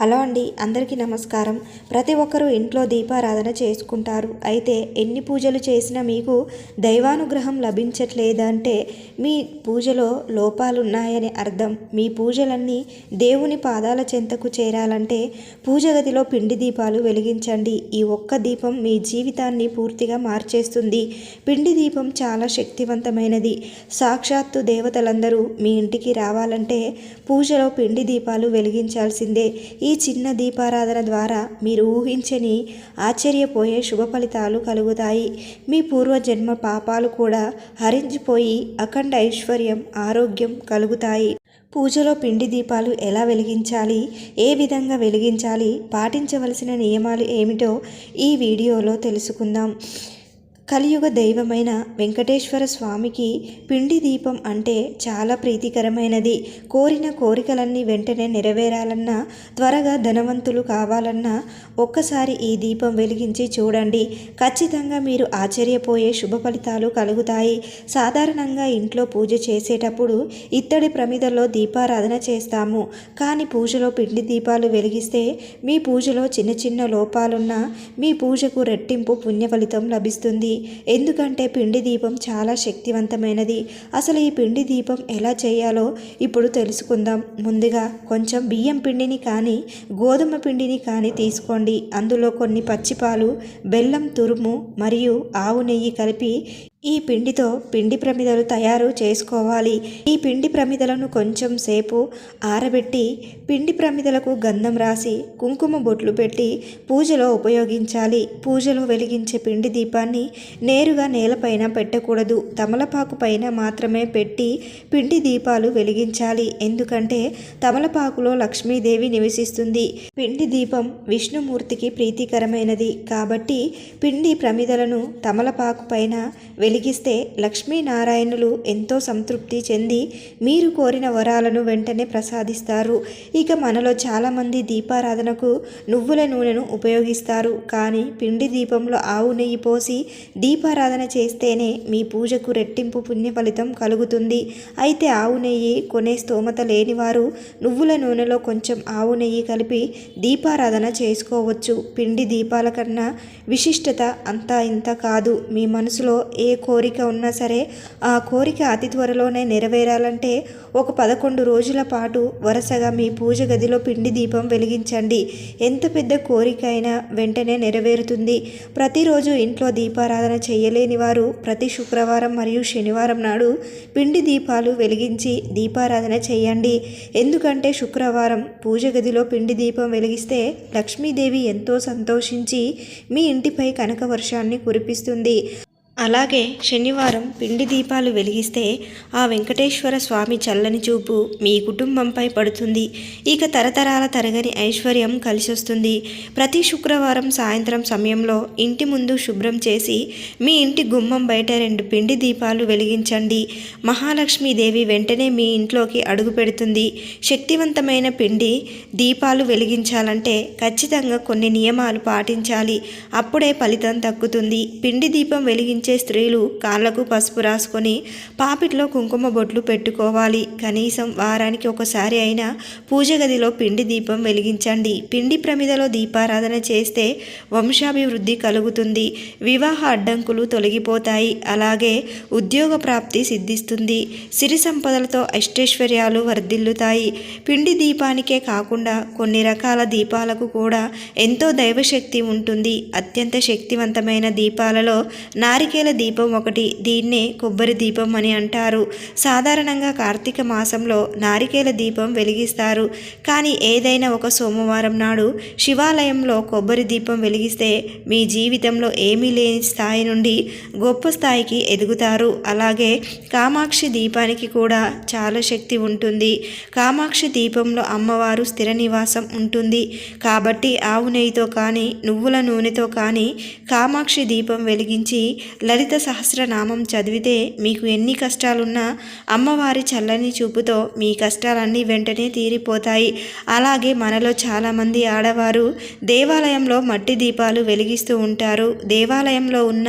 Hello అండి అందరికీ నమస్కారం. ప్రతి ఒక్కరూ ఇంట్లో దీపారాధన చేసుకుంటారు. అయితే ఎన్ని పూజలు చేసినా మీకు దైవానుగ్రహం లభించట్లేదంటే మీ పూజలో లోపాలున్నాయని అర్థం. మీ పూజలన్నీ దేవుని పాదాల చెంతకు చేరాలంటే పూజ గదిలో పిండి దీపాలు వెలిగించండి. ఈ ఒక్క దీపం మీ జీవితాన్ని పూర్తిగా మార్చేస్తుంది. పిండి దీపం చాలా శక్తివంతమైనది. సాక్షాత్తు దేవతలందరూ మీ ఇంటికి రావాలంటే పూజలో పిండి దీపాలు వెలిగించాల్సిందే. ఈ ఈ చిన్న దీపారాధన ద్వారా మీరు ఊహించని ఆశ్చర్యపోయే శుభ ఫలితాలు కలుగుతాయి. మీ పూర్వజన్మ పాపాలు కూడా హరించిపోయి అఖండ ఐశ్వర్యం ఆరోగ్యం కలుగుతాయి. పూజలో పిండి దీపాలు ఎలా వెలిగించాలి? ఏ విధంగా వెలిగించాలి? పాటించవలసిన నియమాలు ఏమిటో ఈ వీడియోలో తెలుసుకుందాం. కలియుగ దైవమైన వెంకటేశ్వర స్వామికి పిండి దీపం అంటే చాలా ప్రీతికరమైనది. కోరిన కోరికలన్నీ వెంటనే నెరవేరాలన్నా త్వరగా ధనవంతులు కావాలన్నా ఒక్కసారి ఈ దీపం వెలిగించి చూడండి. ఖచ్చితంగా మీరు ఆశ్చర్యపోయే శుభ ఫలితాలు కలుగుతాయి. సాధారణంగా ఇంట్లో పూజ చేసేటప్పుడు ఇత్తడి ప్రమిదలో దీపారాధన చేస్తాము. కానీ పూజలో పిండి దీపాలు వెలిగిస్తే మీ పూజలో చిన్న చిన్న లోపాలున్నా మీ పూజకు రెట్టింపు పుణ్య ఫలితం లభిస్తుంది. ఎందుకంటే పిండి దీపం చాలా శక్తివంతమైనది. అసలు ఈ పిండి దీపం ఎలా చేయాలో ఇప్పుడు తెలుసుకుందాం. ముందుగా కొంచెం బియ్యం పిండిని కానీ గోధుమ పిండిని కానీ తీసుకోండి. అందులో కొన్ని పచ్చిపాలు బెల్లం తురుము మరియు ఆవు నెయ్యి కలిపి ఈ పిండితో పిండి ప్రమిదలు తయారు చేసుకోవాలి. ఈ పిండి ప్రమిదలను కొంచెం సేపు ఆరబెట్టి పిండి ప్రమిదలకు గంధం రాసి కుంకుమ బొట్లు పెట్టి పూజలో ఉపయోగించాలి. పూజలో వెలిగించే పిండి దీపాన్ని నేరుగా నేలపైన పెట్టకూడదు. తమలపాకు పైన మాత్రమే పెట్టి పిండి దీపాలు వెలిగించాలి. ఎందుకంటే తమలపాకులో లక్ష్మీదేవి నివసిస్తుంది. పిండి దీపం విష్ణుమూర్తికి ప్రీతికరమైనది. కాబట్టి పిండి ప్రమిదలను తమలపాకు పైన వెలిగిస్తే లక్ష్మీనారాయణులు ఎంతో సంతృప్తి చెంది మీరు కోరిన వరాలను వెంటనే ప్రసాదిస్తారు. ఇక మనలో చాలామంది దీపారాధనకు నువ్వుల నూనెను ఉపయోగిస్తారు. కానీ పిండి దీపంలో ఆవు నెయ్యి పోసి దీపారాధన చేస్తేనే మీ పూజకు రెట్టింపు పుణ్య ఫలితం కలుగుతుంది. అయితే ఆవు నెయ్యి కొనే స్తోమత లేనివారు నువ్వుల నూనెలో కొంచెం ఆవు నెయ్యి కలిపి దీపారాధన చేసుకోవచ్చు. పిండి దీపాల కన్నా విశిష్టత అంతా ఇంత కాదు. మీ మనసులో ఏ కోరిక ఉన్నా సరే ఆ కోరిక అతి త్వరలోనే నెరవేరాలంటే ఒక పదకొండు రోజుల పాటు వరుసగా మీ పూజ గదిలో పిండి దీపం వెలిగించండి. ఎంత పెద్ద కోరిక అయినా వెంటనే నెరవేరుతుంది. ప్రతిరోజు ఇంట్లో దీపారాధన చేయలేని వారు ప్రతి శుక్రవారం మరియు శనివారం నాడు పిండి దీపాలు వెలిగించి దీపారాధన చేయండి. ఎందుకంటే శుక్రవారం పూజ గదిలో పిండి దీపం వెలిగిస్తే లక్ష్మీదేవి ఎంతో సంతోషించి మీ ఇంటిపై కనక వర్షాన్ని కురిపిస్తుంది. అలాగే శనివారం పిండి దీపాలు వెలిగిస్తే ఆ వెంకటేశ్వర స్వామి చల్లని చూపు మీ కుటుంబంపై పడుతుంది. ఇక తరతరాల తరగని ఐశ్వర్యం కలిసొస్తుంది. ప్రతి శుక్రవారం సాయంత్రం సమయంలో ఇంటి ముందు శుభ్రం చేసి మీ ఇంటి గుమ్మం బయట రెండు పిండి దీపాలు వెలిగించండి. మహాలక్ష్మీదేవి వెంటనే మీ ఇంట్లోకి అడుగు పెడుతుంది. శక్తివంతమైన పిండి దీపాలు వెలిగించాలంటే ఖచ్చితంగా కొన్ని నియమాలు పాటించాలి. అప్పుడే ఫలితం తగ్గుతుంది. పిండి దీపం వెలిగించే స్త్రీలు కాళ్ళకు పసుపు రాసుకొని పాపిట్లో కుంకుమ బొట్లు పెట్టుకోవాలి. కనీసం వారానికి ఒకసారి అయినా పూజ గదిలో పిండి దీపం వెలిగించండి. పిండి ప్రమిదలో దీపారాధన చేస్తే వంశాభివృద్ధి కలుగుతుంది. వివాహ అడ్డంకులు తొలగిపోతాయి. అలాగే ఉద్యోగ ప్రాప్తి సిద్ధిస్తుంది. సిరి సంపదలతో అష్టైశ్వర్యాలు వర్ధిల్లుతాయి. పిండి దీపానికే కాకుండా కొన్ని రకాల దీపాలకు కూడా ఎంతో దైవశక్తి ఉంటుంది. అత్యంత శక్తివంతమైన దీపాలలో నారికేల దీపం ఒకటి దీన్నే కొబ్బరి దీపం అని అంటారు. సాధారణంగా కార్తీక మాసంలో నారికేల దీపం వెలిగిస్తారు. కానీ ఏదైనా ఒక సోమవారం నాడు శివాలయంలో కొబ్బరి దీపం వెలిగిస్తే మీ జీవితంలో ఏమీ లేని స్థాయి నుండి గొప్ప స్థాయికి ఎదుగుతారు. అలాగే కామాక్షి దీపానికి కూడా చాలా శక్తి ఉంటుంది. కామాక్షి దీపంలో అమ్మవారు స్థిర నివాసం ఉంటుంది. కాబట్టి ఆవు నెయ్యితో కానీ నువ్వుల నూనెతో కానీ కామాక్షి దీపం వెలిగించి లలిత సహస్రనామం చదివితే మీకు ఎన్ని కష్టాలున్నా అమ్మవారి చల్లని చూపుతో మీ కష్టాలన్నీ వెంటనే తీరిపోతాయి. అలాగే మనలో చాలామంది ఆడవారు దేవాలయంలో మట్టి దీపాలు వెలిగిస్తూ ఉంటారు. దేవాలయంలో ఉన్న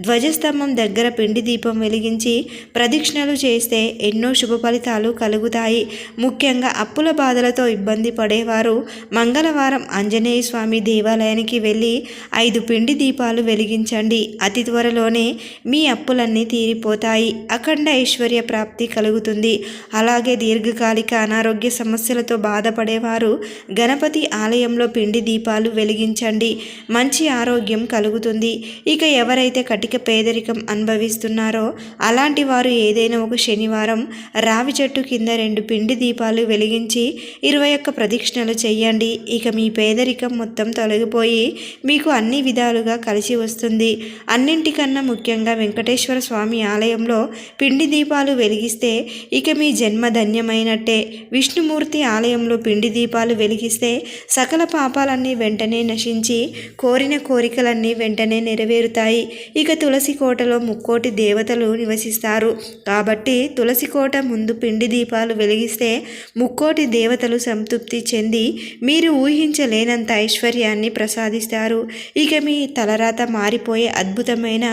ధ్వజస్తంభం దగ్గర పిండి దీపం వెలిగించి ప్రదక్షిణలు చేస్తే ఎన్నో శుభ ఫలితాలు కలుగుతాయి. ముఖ్యంగా అప్పుల బాధలతో ఇబ్బంది పడేవారు మంగళవారం ఆంజనేయ స్వామి దేవాలయానికి వెళ్ళి ఐదు పిండి దీపాలు వెలిగించండి. అతి త్వరలోనే మీ అప్పులన్నీ తీరిపోతాయి. అఖండ ఐశ్వర్య ప్రాప్తి కలుగుతుంది. అలాగే దీర్ఘకాలిక అనారోగ్య సమస్యలతో బాధపడేవారు గణపతి ఆలయంలో పిండి దీపాలు వెలిగించండి. మంచి ఆరోగ్యం కలుగుతుంది. ఇక ఎవరైతే కటిక పేదరికం అనుభవిస్తున్నారో అలాంటి వారు ఏదైనా ఒక శనివారం రావి చెట్టు కింద రెండు పిండి దీపాలు వెలిగించి ఇరవై ఒక్క ప్రదక్షిణలు చేయండి. ఇక మీ పేదరికం మొత్తం తొలగిపోయి మీకు అన్ని విధాలుగా కలిసి వస్తుంది. అన్నింటికన్నా ముఖ్యంగా వెంకటేశ్వర స్వామి ఆలయంలో పిండి దీపాలు వెలిగిస్తే ఇక మీ జన్మ ధన్యమైనట్టే. విష్ణుమూర్తి ఆలయంలో పిండి దీపాలు వెలిగిస్తే సకల పాపాలన్నీ వెంటనే నశించి కోరిన కోరికలన్నీ వెంటనే నెరవేరుతాయి. ఇక తులసి కోటలో ముక్కోటి దేవతలు నివసిస్తారు. కాబట్టి తులసి కోట ముందు పిండి దీపాలు వెలిగిస్తే ముక్కోటి దేవతలు సంతృప్తి చెంది మీరు ఊహించలేనంత ఐశ్వర్యాన్ని ప్రసాదిస్తారు. ఇక మీ తలరాత మారిపోయే అద్భుతమైన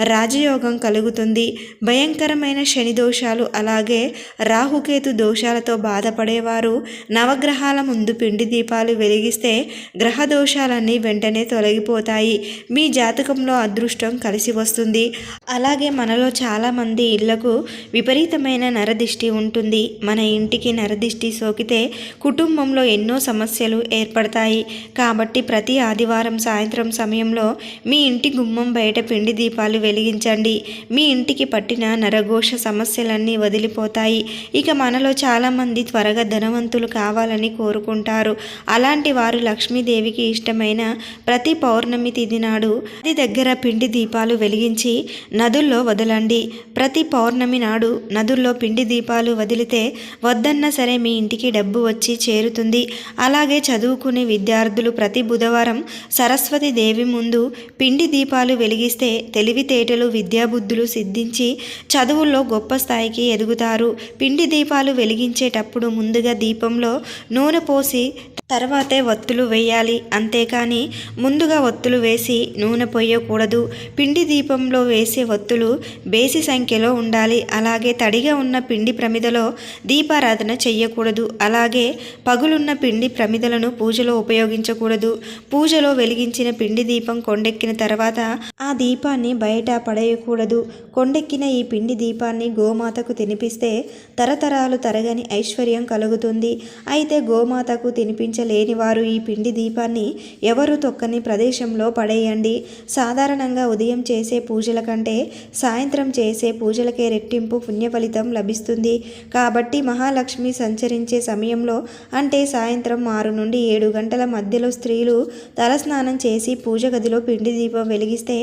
రాజయోగం కలుగుతుంది. భయంకరమైన శని దోషాలు అలాగే రాహుకేతు దోషాలతో బాధపడేవారు. నవగ్రహాల ముందు పిండి దీపాలు వెలిగిస్తే గ్రహ దోషాలన్నీ వెంటనే తొలగిపోతాయి. మీ జాతకంలో అదృష్టం కలిసి వస్తుంది. అలాగే మనలో చాలామంది ఇళ్ళకు విపరీతమైన నరదిష్టి ఉంటుంది. మన ఇంటికి నరదిష్టి సోకితే కుటుంబంలో ఎన్నో సమస్యలు ఏర్పడతాయి. కాబట్టి ప్రతి ఆదివారం సాయంత్రం సమయంలో మీ ఇంటి గుమ్మం బయట పిండి దీపాలు వెలిగించండి. మీ ఇంటికి పట్టిన నరఘోష సమస్యలన్నీ వదిలిపోతాయి. ఇక మనలో చాలామంది త్వరగా ధనవంతులు కావాలని కోరుకుంటారు. అలాంటి వారు లక్ష్మీదేవికి ఇష్టమైన ప్రతి పౌర్ణమి తిథి నాడు నది దగ్గర పిండి దీపాలు వెలిగించి నదుల్లో వదలండి. ప్రతి పౌర్ణమి నాడు నదుల్లో పిండి దీపాలు వదిలితే వద్దన్నా సరే మీ ఇంటికి డబ్బు వచ్చి చేరుతుంది. అలాగే చదువుకునే విద్యార్థులు ప్రతి బుధవారం సరస్వతి దేవి ముందు పిండి దీపాలు వెలిగిస్తే తెలివితేటలు విద్యాబుద్ధులు సిద్ధించి చదువుల్లో గొప్ప స్థాయికి ఎదుగుతారు. పిండి దీపాలు వెలిగించేటప్పుడు ముందుగా దీపంలో నూనె పోసి తర్వాతే ఒత్తులు వేయాలి. అంతేకాని ముందుగా ఒత్తులు వేసి నూనె పోయకూడదు. పిండి దీపంలో వేసే ఒత్తులు బేసి సంఖ్యలో ఉండాలి. అలాగే తడిగా ఉన్న పిండి ప్రమిదలో దీపారాధన చెయ్యకూడదు. అలాగే పగులున్న పిండి ప్రమిదలను పూజలో ఉపయోగించకూడదు. పూజలో వెలిగించిన పిండి దీపం కొండెక్కిన తర్వాత ఆ దీపాన్ని బయట పడేయకూడదు. కొండెక్కిన ఈ పిండి దీపాన్ని గోమాతకు తినిపిస్తే తరతరాలు తరగని ఐశ్వర్యం కలుగుతుంది. అయితే గోమాతకు తినిపించలేని వారు ఈ పిండి దీపాన్ని ఎవరు తొక్కని ప్రదేశంలో పడేయండి. సాధారణంగా ఉదయం చేసే పూజల కంటే సాయంత్రం చేసే పూజలకే రెట్టింపు పుణ్య ఫలితం లభిస్తుంది. కాబట్టి మహాలక్ష్మి సంచరించే సమయంలో అంటే సాయంత్రం ఆరు నుండి ఏడు గంటల మధ్యలో స్త్రీలు తలస్నానం చేసి పూజ గదిలో పిండి దీపం వెలిగిస్తే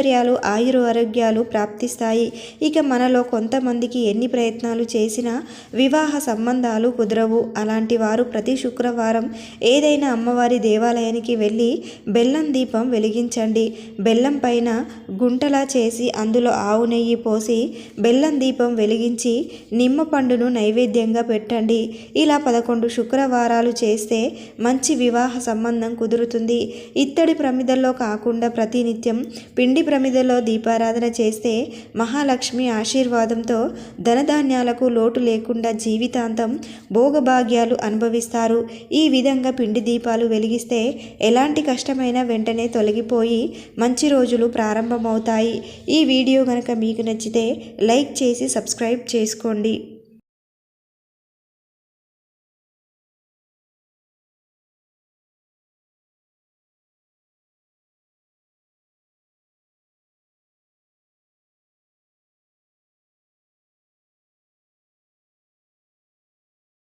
ఐశ్వర్యాలు ఆయురు ఆరోగ్యాలు ప్రాప్తిస్తాయి. ఇక మనలో కొంతమందికి ఎన్ని ప్రయత్నాలు చేసినా వివాహ సంబంధాలు కుదరవు. అలాంటి వారు ప్రతి శుక్రవారం ఏదైనా అమ్మవారి దేవాలయానికి వెళ్ళి బెల్లం దీపం వెలిగించండి. బెల్లం పైన గుంటలా చేసి అందులో ఆవు నెయ్యి పోసి బెల్లం దీపం వెలిగించి నిమ్మ పండును నైవేద్యంగా పెట్టండి. ఇలా పదకొండు శుక్రవారాలు చేస్తే మంచి వివాహ సంబంధం కుదురుతుంది. ఇత్తడి ప్రమిదల్లో కాకుండా ప్రతినిత్యం పిండి ప్రమిదలో దీపారాధన చేస్తే మహాలక్ష్మి ఆశీర్వాదంతో ధనధాన్యాలకు లోటు లేకుండా జీవితాంతం భోగభాగ్యాలు అనుభవిస్తారు. ఈ విధంగా పిండి దీపాలు వెలిగిస్తే ఎలాంటి కష్టమైనా వెంటనే తొలగిపోయి మంచి రోజులు ప్రారంభమవుతాయి. ఈ వీడియో కనుక మీకు నచ్చితే లైక్ చేసి సబ్స్క్రైబ్ చేసుకోండి.